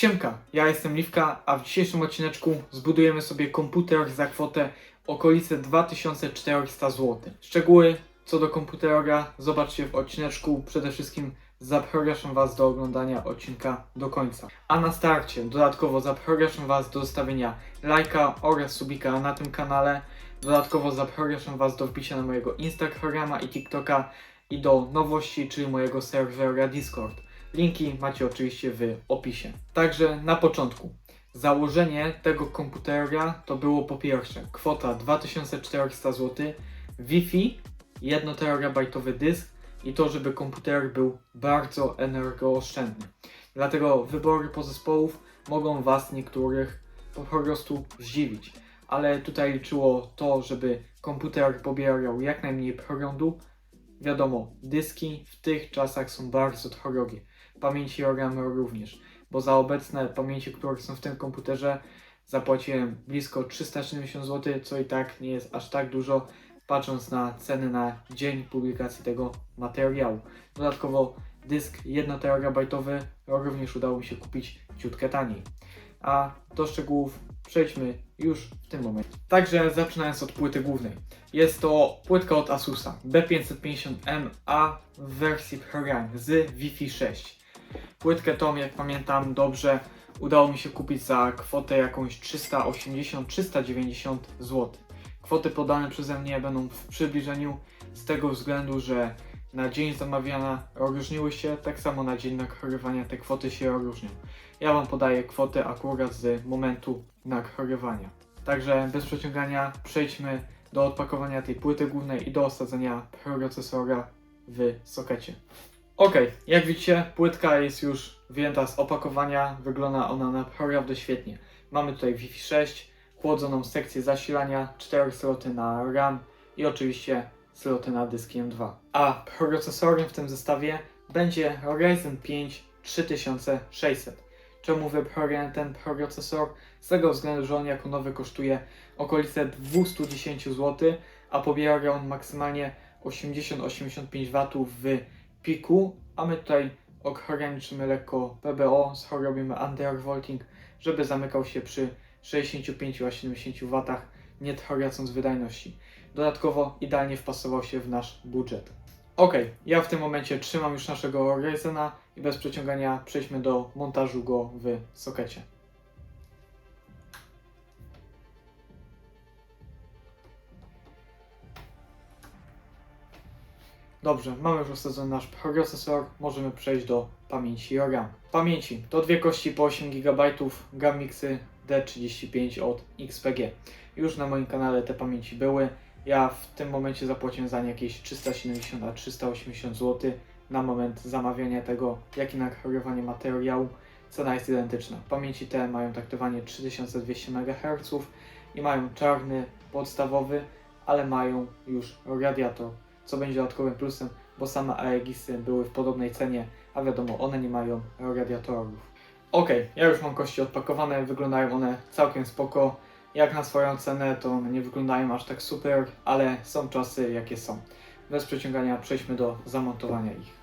Siemka, ja jestem Liwka, a w dzisiejszym odcineczku zbudujemy sobie komputer za kwotę okolice 2400 zł. Szczegóły co do komputera zobaczcie w odcineczku. Przede wszystkim zapraszam Was do oglądania odcinka do końca. A na starcie dodatkowo zapraszam Was do zostawienia lajka oraz subika na tym kanale. Dodatkowo zapraszam Was do wbicia na mojego Instagrama i TikToka i do nowości, czyli mojego serwera Discord. Linki macie oczywiście w opisie. Także na początku. Założenie tego komputera to było po pierwsze kwota 2400 zł, Wi-Fi, 1 terabajtowy dysk i to, żeby komputer był bardzo energooszczędny. Dlatego wybory pozespołów mogą Was niektórych po prostu zdziwić. Ale tutaj liczyło to, żeby komputer pobierał jak najmniej prądu. Wiadomo, dyski w tych czasach są bardzo drogie. Pamięci RAM również, bo za obecne pamięci, które są w tym komputerze, zapłaciłem blisko 370 zł, co i tak nie jest aż tak dużo, patrząc na ceny na dzień publikacji tego materiału. Dodatkowo dysk 1 terabajtowy również udało mi się kupić ciutkę taniej. A do szczegółów przejdźmy już w tym momencie. Także zaczynając od płyty głównej. Jest to płytka od Asusa B550MA w wersji Prime z Wi-Fi 6. Płytkę tą, jak pamiętam dobrze, udało mi się kupić za kwotę jakąś 380-390 zł. Kwoty podane przeze mnie będą w przybliżeniu z tego względu, że na dzień zamawiania różniły się, tak samo na dzień nakrywania te kwoty się różnią. Ja Wam podaję kwotę akurat z momentu nakrywania. Także bez przeciągania przejdźmy do odpakowania tej płyty głównej i do osadzenia procesora w sokecie. Ok, jak widzicie, płytka jest już wyjęta z opakowania, wygląda ona naprawdę świetnie. Mamy tutaj Wi-Fi 6, chłodzoną sekcję zasilania, 4 sloty na RAM i oczywiście sloty na dysk M2. A procesorem w tym zestawie będzie Ryzen 5 3600. Czemu wybrałem ten procesor? Z tego względu, że on jako nowy kosztuje okolice 210 zł, a pobiera on maksymalnie 80-85 W w piku, a my tutaj ograniczymy lekko PBO, robimy undervolting, żeby zamykał się przy 65-70 W, nie tracąc wydajności. Dodatkowo idealnie wpasował się w nasz budżet. Ok, ja w tym momencie trzymam już naszego Ryzena i bez przeciągania przejdźmy do montażu go w sokecie. Dobrze, mamy już osadzony nasz procesor, możemy przejść do pamięci RAM. Pamięci to dwie kości po 8 GB, Gamixy D35 od XPG. Już na moim kanale te pamięci były. Ja w tym momencie zapłaciłem za nie jakieś 370 a 380 zł na moment zamawiania tego, jak i nakrywanie materiału. Cena jest identyczna. Pamięci te mają taktowanie 3200 MHz i mają czarny podstawowy, ale mają już radiator, co będzie dodatkowym plusem, bo same AEGISy były w podobnej cenie, a wiadomo, one nie mają radiatorów. Ok, ja już mam kości odpakowane, wyglądają one całkiem spoko. Jak na swoją cenę, to nie wyglądają aż tak super, ale są czasy jakie są. Bez przeciągania przejdźmy do zamontowania ich.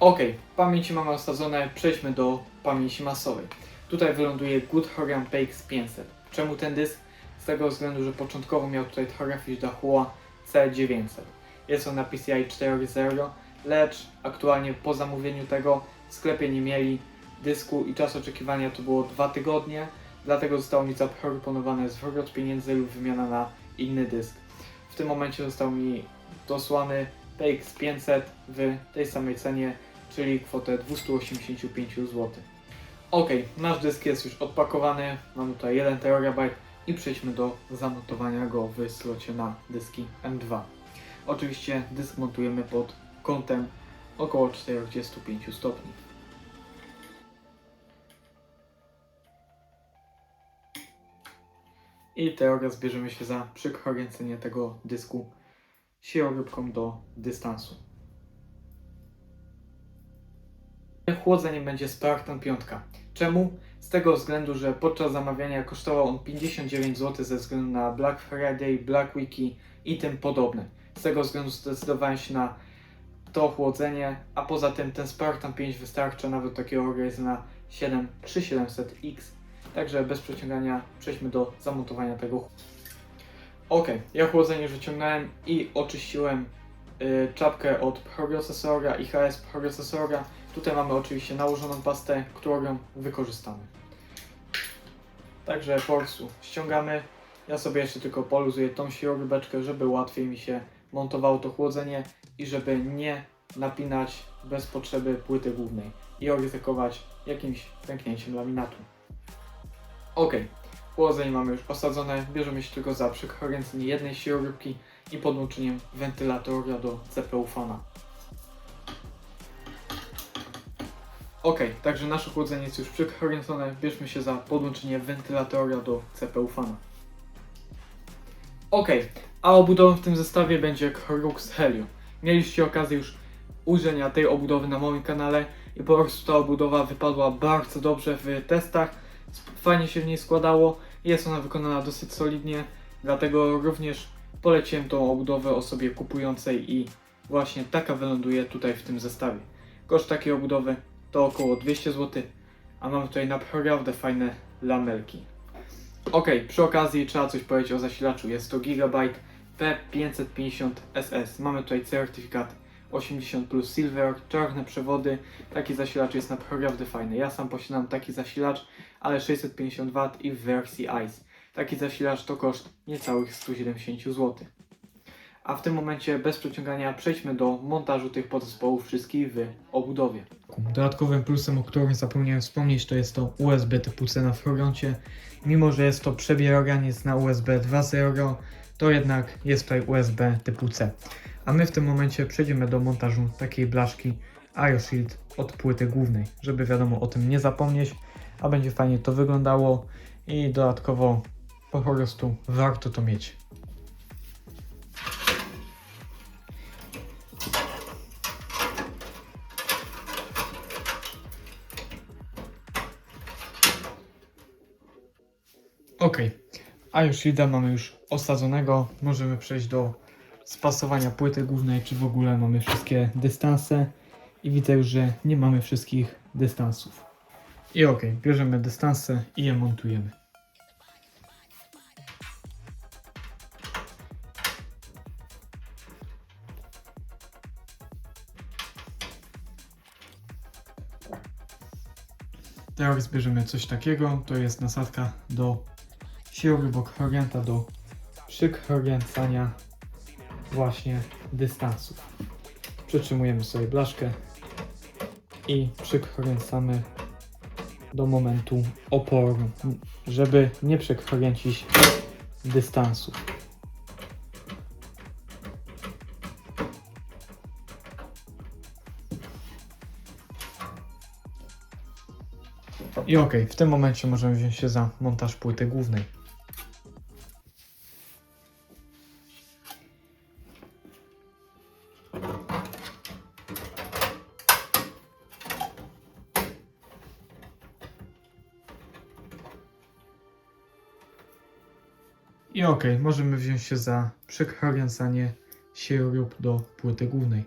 Ok, pamięci mamy osadzone, przejdźmy do pamięci masowej. Tutaj wyląduje Good Hogan PX 500. Czemu ten dysk? Z tego względu, że początkowo miał tutaj trafić do Hua C900. Jest on na PCI 4.0, lecz aktualnie po zamówieniu tego w sklepie nie mieli dysku i czas oczekiwania to było 2 tygodnie, dlatego zostało mi zaproponowane zwrot pieniędzy lub wymiana na inny dysk. W tym momencie został mi dosłany PX 500 w tej samej cenie, czyli kwotę 285 zł. Ok, nasz dysk jest już odpakowany, mamy tutaj 1 TB i przejdźmy do zamontowania go w slocie na dyski M2. Oczywiście dysk montujemy pod kątem około 45 stopni. I teraz bierzemy się za przykręcenie tego dysku siłoróbką do dystansu. Chłodzenie będzie Spartan 5. Czemu? Z tego względu, że podczas zamawiania kosztował on 59 zł ze względu na Black Friday, Black Weeki i tym podobne. Z tego względu zdecydowałem się na to chłodzenie, a poza tym ten Spartan 5 wystarcza nawet takiego Ryzena 7 3700X. Także bez przeciągania przejdźmy do zamontowania tego. Ok, ja chłodzenie już wyciągnąłem i oczyściłem y, czapkę od procesora i HS procesora. Tutaj mamy oczywiście nałożoną pastę, którą wykorzystamy. Także po ściągamy. Ja sobie jeszcze tylko poluzuję tą śrubeczkę, żeby łatwiej mi się montowało to chłodzenie i żeby nie napinać bez potrzeby płyty głównej i ryzykować jakimś pęknięciem laminatu. Ok, chłodzenie mamy już osadzone, bierzemy się tylko za przykręcenie jednej śrubki i podłączeniem wentylatora do CPU fana. Ok, także nasze chłodzenie jest już przykręcone, bierzmy się za podłączenie wentylatora do CPU fana. Ok, a obudową w tym zestawie będzie Crux Helio. Mieliście okazję już ujrzenia tej obudowy na moim kanale i po prostu ta obudowa wypadła bardzo dobrze w testach. Fajnie się w niej składało, jest ona wykonana dosyć solidnie, dlatego również poleciłem tą obudowę osobie kupującej i właśnie taka wyląduje tutaj w tym zestawie. Koszt takiej obudowy to około 200 zł, a mamy tutaj naprawdę fajne lamelki. Ok, przy okazji trzeba coś powiedzieć o zasilaczu. Jest to Gigabyte P550SS. Mamy tutaj certyfikat 80 plus Silver, czarne przewody. Taki zasilacz jest naprawdę fajny. Ja sam posiadam taki zasilacz, ale 650 W i w wersji ICE. Taki zasilacz to koszt niecałych 170 zł. A w tym momencie bez przeciągania przejdźmy do montażu tych podzespołów wszystkich w obudowie. Dodatkowym plusem, o którym zapomniałem wspomnieć, to jest to USB typu C na froncie. Mimo, że jest to przebieraniec na USB 2.0, to jednak jest tutaj USB typu C. A my w tym momencie przejdziemy do montażu takiej blaszki AeroShield od płyty głównej, żeby wiadomo o tym nie zapomnieć, a będzie fajnie to wyglądało i dodatkowo po prostu warto to mieć. Ok, a już Shielda mamy już osadzonego. Możemy przejść do spasowania płyty głównej, czy w ogóle mamy wszystkie dystanse. I widzę już, że nie mamy wszystkich dystansów. I ok, bierzemy dystanse i je montujemy. Teraz bierzemy coś takiego, to jest nasadka do śrubok orienta do przykręcania właśnie dystansów. Przytrzymujemy sobie blaszkę i przykręcamy do momentu oporu, żeby nie przekręcić dystansów. I ok, w tym momencie możemy wziąć się za montaż płyty głównej. Ok, możemy wziąć się za przykręcanie sierób do płyty głównej.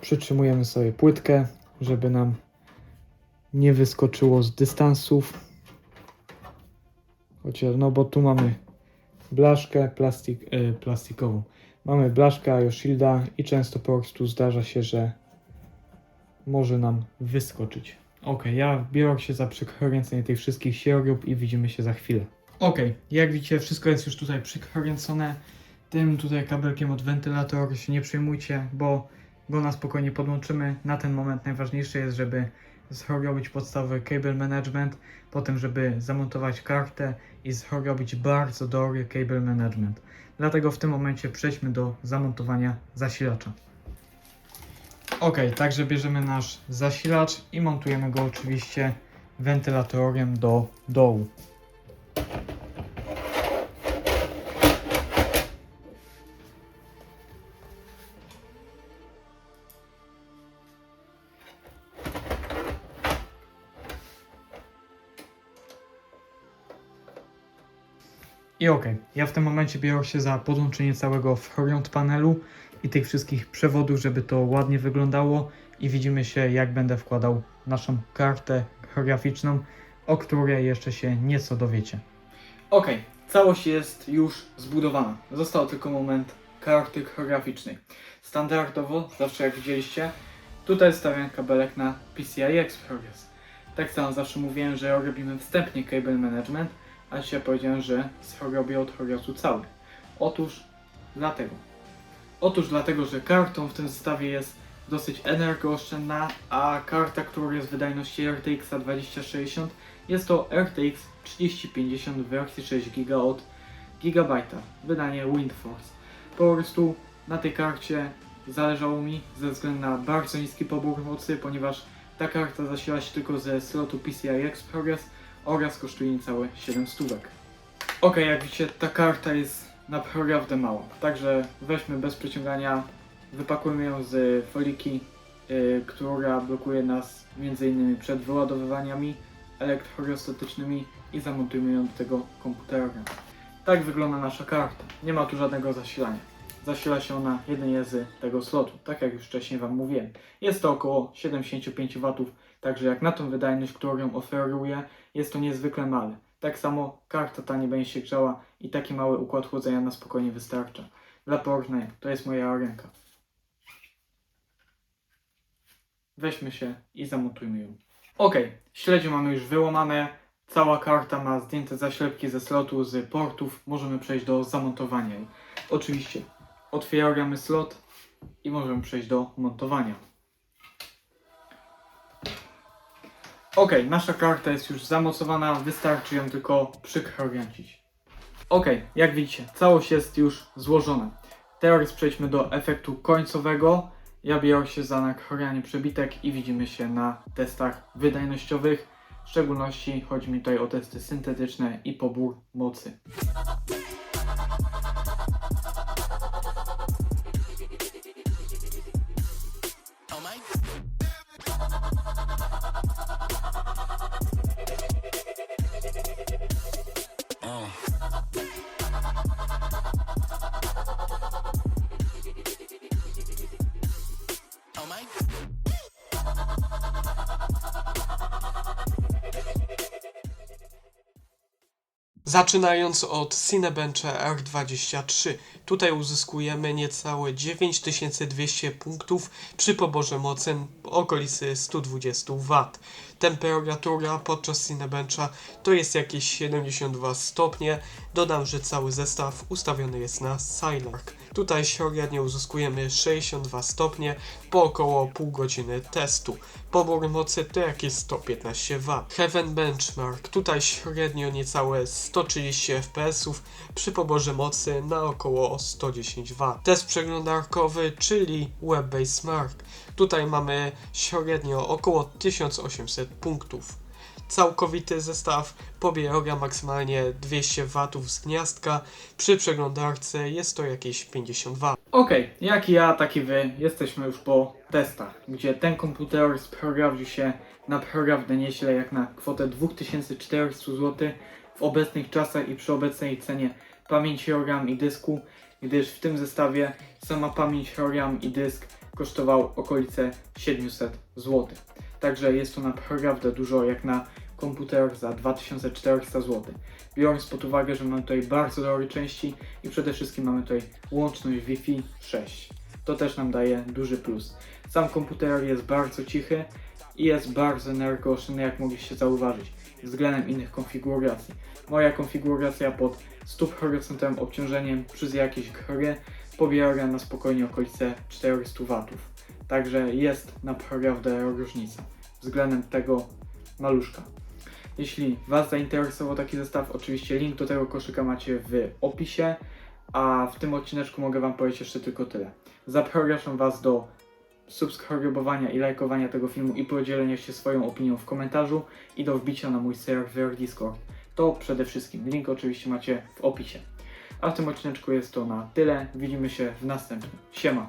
Przytrzymujemy sobie płytkę, żeby nam nie wyskoczyło z dystansów. Chociaż, no bo tu mamy blaszkę plastik, e, plastikową. Mamy blaszkę Aeroshielda i często po prostu zdarza się, że może nam wyskoczyć. Ok, ja biorę się za przykręcenie tych wszystkich sierób i widzimy się za chwilę. Ok, jak widzicie wszystko jest już tutaj przykręcone. Tym tutaj kabelkiem od wentylatora się nie przejmujcie, bo go na spokojnie podłączymy. Na ten moment najważniejsze jest, żeby zrobić podstawowy cable management, potem żeby zamontować kartę i zrobić bardzo dobry cable management. Dlatego w tym momencie przejdźmy do zamontowania zasilacza. Ok, także bierzemy nasz zasilacz i montujemy go oczywiście wentylatorem do dołu. I okej, ja w tym momencie biorę się za podłączenie całego front panelu i tych wszystkich przewodów, żeby to ładnie wyglądało i widzimy się jak będę wkładał naszą kartę graficzną, o której jeszcze się nieco dowiecie. Ok, całość jest już zbudowana. Został tylko moment karty graficznej. Standardowo, zawsze jak widzieliście, tutaj stawiam kabelek na PCI Express. Tak samo zawsze mówiłem, że robimy wstępnie cable management, a dzisiaj powiedziałem, że robię od Horiasu cały. Otóż dlatego. Otóż dlatego, że kartą w tym zestawie jest dosyć energooszczędna, a karta, która jest w wydajności RTX 2060 jest to RTX 3050 w wersji 6 GB od Gigabyte'a, wydanie WindForce. Po prostu na tej karcie zależało mi ze względu na bardzo niski pobór mocy, ponieważ ta karta zasila się tylko ze slotu PCI Express oraz kosztuje niecałe 7 stówek. Ok, jak widzicie, ta karta jest naprawdę mała, także weźmy bez przeciągania, wypakujmy ją z foliki, yy, która blokuje nas m.in. przed wyładowywaniami elektrostatycznymi i zamontujmy ją do tego komputera. Tak wygląda nasza karta. Nie ma tu żadnego zasilania. Zasila się ona jedynie z tego slotu, tak jak już wcześniej Wam mówiłem. Jest to około 75 W, także jak na tą wydajność, którą oferuje, jest to niezwykle male. Tak samo karta ta nie będzie się grzała i taki mały układ chłodzenia na spokojnie wystarcza. Dla porównania, to jest moja ręka. Weźmy się i zamontujmy ją. Ok, śledzie mamy już wyłamane. Cała karta ma zdjęte zaślepki ze slotu, z portów. Możemy przejść do zamontowania. Oczywiście otwieramy slot i możemy przejść do montowania. Ok, nasza karta jest już zamocowana, wystarczy ją tylko przykręcić. Ok, jak widzicie, całość jest już złożona. Teraz przejdźmy do efektu końcowego. Ja biorę się za nakrojanie przebitek i widzimy się na testach wydajnościowych. W szczególności chodzi mi tutaj o testy syntetyczne i pobór mocy. Zaczynając od Cinebencha R23. Tutaj uzyskujemy niecałe 9200 punktów przy poborze mocy okolicy 120 W. Temperatura podczas Cinebencha to jest jakieś 72 stopnie. Dodam, że cały zestaw ustawiony jest na Silark. Tutaj średnio uzyskujemy 62 stopnie po około pół godziny testu. Pobór mocy to jakieś 115 W. Heaven Benchmark. Tutaj średnio niecałe 130 fps przy poborze mocy na około 110 W. Test przeglądarkowy, czyli Web-Based Mark. Tutaj mamy średnio około 1800 punktów. Całkowity zestaw pobiera maksymalnie 200 W z gniazdka. Przy przeglądarce jest to jakieś 50 W. Ok, jak ja, tak i wy, jesteśmy już po testach, gdzie ten komputer sprawdził się naprawdę nieźle, jak na kwotę 2400 zł w obecnych czasach i przy obecnej cenie pamięci RAM i dysku, gdyż w tym zestawie sama pamięć RAM i dysk kosztował okolice 700 zł. Także jest to naprawdę dużo jak na komputer za 2400 zł. Biorąc pod uwagę, że mamy tutaj bardzo dobre części i przede wszystkim mamy tutaj łączność Wi-Fi 6. To też nam daje duży plus. Sam komputer jest bardzo cichy i jest bardzo energooszczędny, jak mogliście zauważyć, względem innych konfiguracji. Moja konfiguracja pod 100% obciążeniem przez jakieś gry pobiera na spokojnie okolice 400 W. Także jest naprawdę różnica względem tego maluszka. Jeśli Was zainteresował taki zestaw, oczywiście link do tego koszyka macie w opisie, a w tym odcineczku mogę Wam powiedzieć jeszcze tylko tyle. Zapraszam Was do subskrybowania i lajkowania tego filmu i podzielenia się swoją opinią w komentarzu i do wbicia na mój serwer Discord. To przede wszystkim. Link oczywiście macie w opisie. A w tym odcineczku jest to na tyle. Widzimy się w następnym. Siema!